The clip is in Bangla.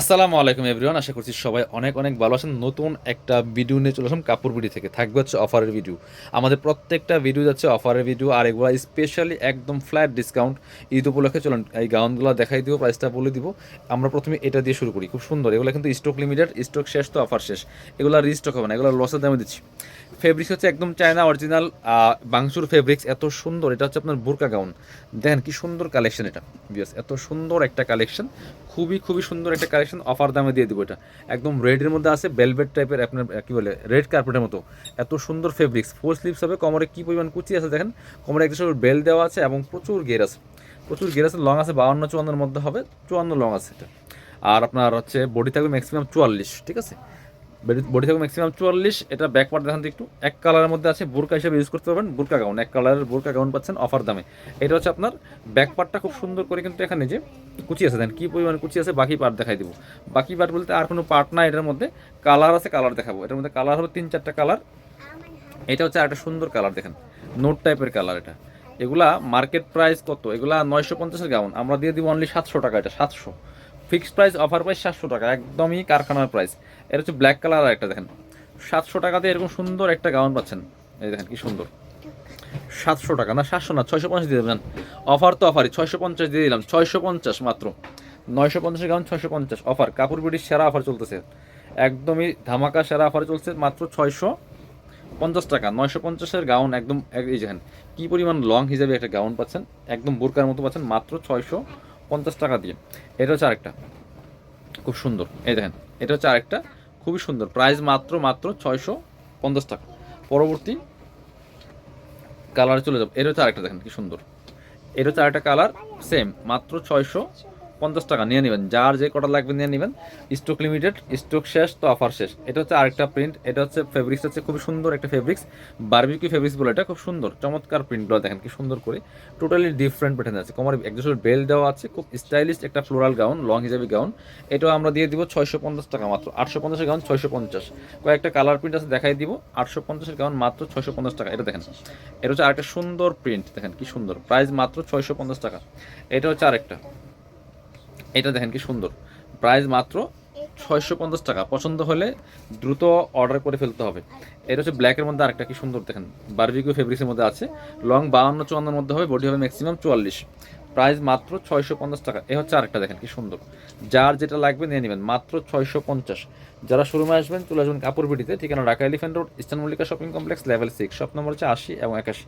আসসালামু আলাইকুম এভরিওয়ান, আশা করছি সবাই অনেক অনেক ভালো আছেন। নতুন একটা ভিডিও নিয়ে চলে আসলাম কাপড় বিডি থেকে। থাকবে হচ্ছে অফারের ভিডিও আমাদের প্রত্যেকটা ভিডিও যাচ্ছে অফারের ভিডিও আর এগুলো স্পেশালি একদম ফ্ল্যাট ডিসকাউন্ট ঈদ উপলক্ষে চলুন, এই গাউনগুলো দেখাই দিব প্রাইসটা বলে দিব। আমরা প্রথমে এটা দিয়ে শুরু করি, খুব সুন্দর। এগুলো কিন্তু স্টক লিমিটেড স্টক শেষ তো অফার শেষ। এগুলো রিস্টক হবে না, এগুলো লসের দামে দিচ্ছি। ফেব্রিক্স হচ্ছে একদম চায়না অরিজিনাল বাংসুর ফেব্রিক্স এত সুন্দর। এটা হচ্ছে আপনার বোরকা গাউন। দেখেন কি সুন্দর কালেকশন এটা বিয়াস এত সুন্দর একটা কালেকশন খুবই খুবই সুন্দর একটা অফার দামে দিয়ে দিব এটা। একদম রেডের মধ্যে আছে বেলভেট টাইপের আপনার, কী বলে রেড কার্পেটের মতো। এত সুন্দর ফেব্রিক্স ফোর স্লিপস হবে, কোমরে কী পরিমাণ কুচি আছে দেখেন, কোমরে সুন্দর বেল দেওয়া আছে এবং প্রচুর গের আছে। প্রচুর গের আছে লং আছে, বাউন্ন চুয়ান্নর মধ্যে হবে, চুয়ান্ন লং আছে এটা। আর আপনার হচ্ছে বডি থাকবে ম্যাক্সিমাম চুয়াল্লিশ, ঠিক আছে? বডি থাকবে ম্যাক্সিমাম চুয়াল্লিশ, এটা ব্যাক দেখান একটু। এক কালারের মধ্যে আছে বোরকা হিসেবে ইউজ করতে পারবেন, বোরকা গাউন এক কালারের বোরকা গাউন পাচ্ছেন অফার দামে। এটা হচ্ছে আপনার ব্যাক পার্টটা খুব সুন্দর করে কিন্তু এখানে যে কুচি আছে দেন কী পরিমাণে কুচি আছে, বাকি পার্ট দেখাই দিব। বাকি পার্ট বলতে আর কোনো পার্ট না, এটার মধ্যে কালার আছে কালার দেখাবো। এটার মধ্যে কালার হবে তিন চারটা কালার এটা হচ্ছে একটা সুন্দর কালার দেখেন। নোট টাইপের কালার এটা। এগুলা মার্কেট প্রাইস কত? এগুলা নয়শো পঞ্চাশের গাউন আমরা দিয়ে দিব অনলি সাতশো টাকা, এটা সাতশো। ফিক্সড প্রাইস অফার প্রাইস সাতশো টাকা, একদমই কারখানার প্রাইস। এটা হচ্ছে ব্ল্যাক কালার আর একটা দেখেন। সাতশো টাকাতে এরকম সুন্দর একটা গাউন পাচ্ছেন। এই দেখেন কি সুন্দর। সাতশো টাকা, না সাতশো না, ছয়শো পঞ্চাশ দিয়ে দেবেন। অফার তো অফারই, ছয়শো পঞ্চাশ দিয়ে দিলাম, ছয়শো পঞ্চাশ মাত্র। নয়শো পঞ্চাশের গাউন, ছয়শো পঞ্চাশ, অফার। কাপড় বিডির সেরা অফার চলতেছে। একদমই ধামাকা সেরা অফার চলছে, মাত্র ছয়শো পঞ্চাশ টাকা। নয়শো পঞ্চাশের গাউন একদম এই দেখেন, কী পরিমাণ লং হিসাবে একটা গাউন পাচ্ছেন। একদম বোরকার মতো পাচ্ছেন, মাত্র ছয়শো পঞ্চাশ টাকা দিয়ে। এটা হচ্ছে আরেকটা। খুব সুন্দর। এই দেখেন, এটা হচ্ছে আরেকটা। খুবই সুন্দর। প্রাইস মাত্র মাত্র ছয়শো পঞ্চাশ টাকা। পরবর্তী কালার চলে যাব। এটা হচ্ছে আরেকটা দেখেন, কি সুন্দর। এটা হচ্ছে আরেকটা কালার সেম মাত্র ছয়শো পঞ্চাশ টাকা, নিয়ে নেবেন। যার যে কটা লাগবে নিয়ে নেবেন। স্টক লিমিটেড স্টক শেষ, তো অফার শেষ। এটা হচ্ছে আরেকটা প্রিন্ট এটা হচ্ছে ফেব্রিক্স হচ্ছে খুব সুন্দর একটা ফেব্রিক্স বারবিকিউ ফেব্রিক্স বলে, এটা খুব সুন্দর, চমৎকার প্রিন্টগুলো দেখেন, কি সুন্দর করে। টোটালি ডিফারেন্ট প্যাটার্ন আছে। কোমরে একজন বেল দেওয়া আছে, খুব স্টাইলিশ একটা ফ্লোরাল গাউন লং হিসাবে গাউন এটাও আমরা দিয়ে দিব ছয়শো পঞ্চাশ টাকা মাত্র। আটশো পঞ্চাশের গাউন ছয়শো পঞ্চাশ। কয়েকটা কালার প্রিন্ট আছে, দেখাই দিব। আটশো পঞ্চাশের গাউন মাত্র ছয়শো পঞ্চাশ টাকা। এটা দেখেন। এটা হচ্ছে আরেকটা সুন্দর প্রিন্ট দেখেন কি সুন্দর। প্রাইস মাত্র ছয়শো পঞ্চাশ টাকা। এটা হচ্ছে আরেকটা। এটা দেখেন কি সুন্দর। প্রাইস মাত্র ছয়শো পঞ্চাশ টাকা। পছন্দ হলে দ্রুত অর্ডার করে ফেলতে হবে। এটা হচ্ছে ব্ল্যাকের মধ্যে আরেকটা কি সুন্দর দেখেন। বারবিকিউ ফেব্রিক্সের মধ্যে আছে। লং বাউন্ন চুয়ান্নর মধ্যে হবে। বডি হবে ম্যাক্সিমাম চুয়াল্লিশ। প্রাইস মাত্র ছয়শো পঞ্চাশ টাকা। এ হচ্ছে আরেকটা দেখেন কি সুন্দর। যার যেটা লাগবে নিয়ে নেবেন। মাত্র ছয়শো পঞ্চাশ। যারা শোরুমে আসবেন, চলে আসবেন কাপড় বিটিতে। ঠিকানা Dhaka elephant road, eastern Mallika shopping complex level six shop number হচ্ছে আশি এবং একাশি।